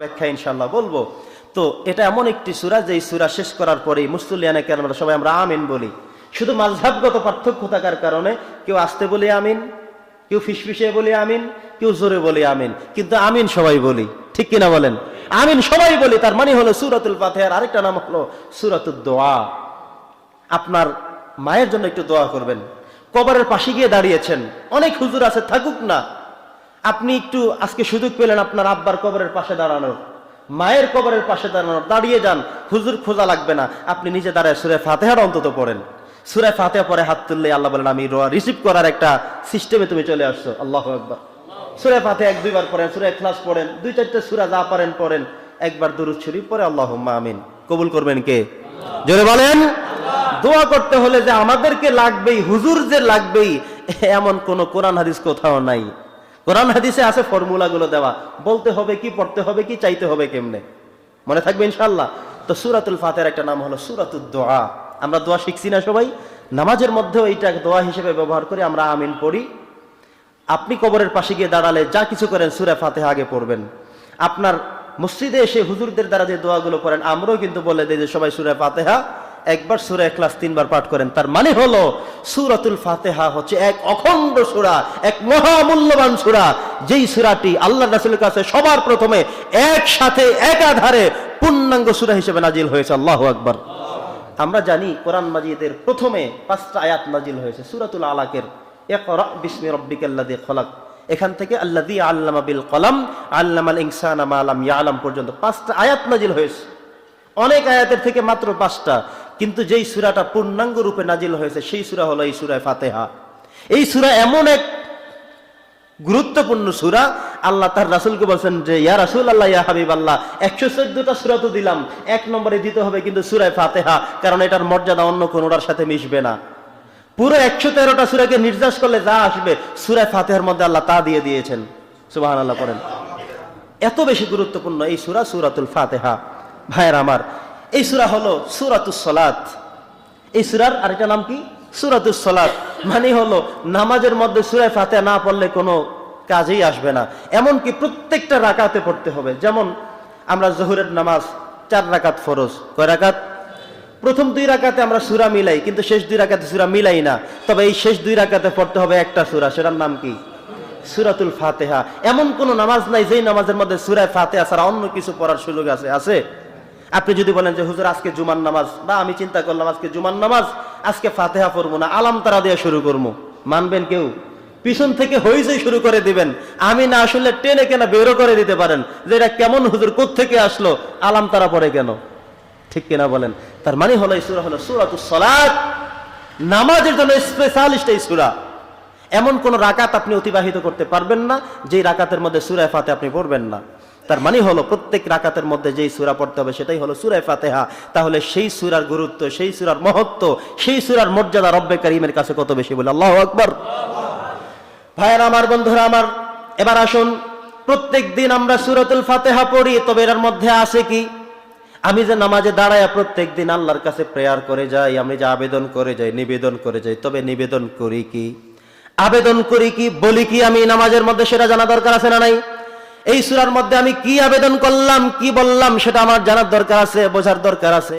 ব্যাখ্যা ইনশাল্লাহ বলব। তো এটা এমন একটি সুরা যে সুরা শেষ করার পরেই মুসলিয়ানে কেন সবাই আমরা আমিন বলি। শুধু মাঝহাবগত পার্থক্য থাকার কারণে কেউ আসতে বলে আমিন, কেউ ফিসফিসে বলি আমিন, কেউ জোরে বলি আমিন। কিন্তু আমিন সবাই বলি, ঠিক কিনা বলেন? আমিন সবাই বলি, তার মানে হলো সুরাতুল ফাতেহার আরেকটা নাম হলো সুরাতুল দোয়া। আপনার মায়ের জন্য একটু দোয়া করবেন। কবরের পাশে গিয়ে দাঁড়িয়েছেন। অনেক হুজুর আছে, থাকুক না। আপনি একটু আজকে সুযোগ পেলেন আপনার আব্বার কবরের পাশে দাঁড়ানোর। মায়ের কবরের পাশে দাঁড়ানোর। দাঁড়িয়ে যান। হুজুর খোঁজা লাগবে না। আপনি নিজে দাঁড়ায় সুরে ফাতেহার অন্তত পড়েন। সুরে ফাতেহা পরে হাত তুললে আল্লাহ বলেন, আমি রিসিভ করার একটা সিস্টেমে তুমি চলে আসছো। আল্লাহ একবার সুরে ফাতে এক, দুইবার পড়েন, সুরে ক্লাস পড়েন, দুই, চারটে সুরা যা পারেন পড়েন। একবার দুরুদ শরীফ পরে আল্লাহ আমিন। কবুল করবেন কে? জোরে বলেন। দোয়া করতে হলে যে আমাদেরকে লাগবেই, হুজুর যে লাগবেই, এমন কোন কোরআন হাদিস কোথাও নাই। কোরআন হাদিসে আছে ফর্মুলাগুলো দেওয়া। বলতে হবে কি, পড়তে হবে কি, চাইতে হবে কেমনে? মনে থাকবে ইনশাল্লাহ তো সুরাতুল ফাতের একটা নাম হলো সুরাতুল দোয়া। আমরা দোয়া শিখছি না সবাই? নামাজের মধ্যেও এইটা দোয়া হিসেবে ব্যবহার করে আমরা আমিন পড়ি। আপনি কবরের পাশে গিয়ে দাঁড়ালে যা কিছু করেন সুরে ফাতেহা আগে পড়বেন। আপনার মসজিদে এসে হুজুরদের দ্বারা যে দোয়াগুলো করেন, আমরাও কিন্তু বলে দিই যে সবাই সুরে ফাতেহা একবার সুরে ক্লাস তিনবার পাঠ করেন, তার মানে হলো সুরাতুল ফাতেহা হচ্ছে এক অখণ্ড সুরা, এক মহামূল্যবান সুরা। যেই সুরাটি আল্লাহ রাসুলের কাছে সবার প্রথমে একসাথে একাধারে পূর্ণাঙ্গ সুরা হিসেবে নাজিল হয়েছে। আল্লাহ আকবার। আমরা জানি কোরআন মাজিদের প্রথমে পাঁচটা আয়াত নাজিল হয়েছে, সুরাতুল আলাকের। ইকরা বিসমি রাব্বিকাল্লাযী খলাক। এখান থেকে আল্লাযী আল্লামা বিল কলাম, আল্লামাল ইনসানা মা লাম ইয়ালাম পর্যন্ত পাঁচটা আয়াত নাজিল হয়েছে। অনেক আয়াতের থেকে মাত্র পাঁচটা। কিন্তু যেই সূরাটা পূর্ণাঙ্গ রূপে নাজিল হয়েছে, সেই সূরা হলো এই সূরা ফাতিহা। এই সূরা এমন এক গুরুত্বপূর্ণ সুরা, আল্লাহ তার রাসুলকে বলছেন যে, ইয়া রাসুল আল্লাহ ইয়া হাবিব আল্লাহ একশো চোদ্দটা সুরা তো দিলাম, এক নম্বরে দিতে হবে কিন্তু সুরায় ফাতেহা, কারণ এটার মর্যাদা অন্য কোনোটার সাথে মিশবে না। পুরো একশো তেরোটা সুরাকে নির্যাস করলে যা আসবে, সুরায় ফাতেহার মধ্যে আল্লাহ তা দিয়ে দিয়েছেন। সুবাহ আল্লাহ করেন এত বেশি গুরুত্বপূর্ণ এই সুরা সুরাতুল ফাতেহা। ভাইয়ের আমার এই সুরা হলো সুরাতুস সলাত। এই সুরার আরেকটা নাম কি? সুরাতুস সলাত। মানে হলো নামাজের মধ্যে সুরায় ফাতেহা না পড়লে কোনো কাজেই আসবে না। এমনকি প্রত্যেকটা রাকাতে পড়তে হবে। যেমন আমরা জহুরের নামাজ চার রাকাত ফরজ। কয় রাকাত? প্রথম দুই রাকাতে আমরা সুরা মিলাই, কিন্তু শেষ দুই রাকাতে সুরা মিলাই না। তবে এই শেষ দুই রাকাতে পড়তে হবে একটা সুরা, সেটার নাম কি? সুরাতুল ফাতেহা। এমন কোন নামাজ নাই যেই নামাজের মধ্যে সুরায় ফাতেহা ছাড়া অন্য কিছু পড়ার সুযোগ আছে আছে? আপনি যদি বলেন যে, হুজুর, আজকে জুমার নামাজ, বা আমি চিন্তা করলাম, আজকে জুমার নামাজ, আজকে ফাতেহা পড়ব না, আলাম তারা দিয়ে শুরু করব। মানবেন কেউ? পিছন থেকে হইচই শুরু করে দিবেন। আমি না আসলে টেনে কেন বেরো করে দিতে পারেন। যে এটা কেমন হুজুর থেকে আসলো, আলাম তারা পড়ে কেন? ঠিক কিনা বলেন? তার মানে হলো, এই সুরা হলো সুরাতুস সালাত। নামাজের জন্য স্পেশালিস্ট এই সুরা। এমন কোন রাকাত আপনি অতিবাহিত করতে পারবেন না যে রাকাতের মধ্যে সুরায় ফাতে আপনি পড়বেন না। তার মানে হলো প্রত্যেক রাকাতের মধ্যে যেই সুরা পড়তে হবে সেটাই হলো সুরায় ফাতেহা। তাহলে সেই সুরার গুরুত্ব, সেই সুরার মহত্ব, সেই সুরার মর্যাদা রব্বে করিমের কাছে কত বেশি বলে আল্লাহ আকবর। ভাইয়ের আমার বন্ধুরা আমার, এবার আসুন, প্রত্যেক দিন আমরা সুরাতুল ফাতেহা পড়ি, তবে এর মধ্যে আছে কি? আমি যে নামাজে দাঁড়ায় প্রত্যেক দিন আল্লাহর কাছে প্রেয়ার করে যাই, আমি যে আবেদন করে যাই, নিবেদন করে যাই, তবে নিবেদন করি কি? আবেদন করি কি, বলি কি আমি নামাজের মধ্যে সেটা জানা দরকার আছে না নাই? এই সুরার মধ্যে আমি কি আবেদন করলাম, কি বললাম, সেটা আমার জানার দরকার আছে, বোঝার দরকার আছে।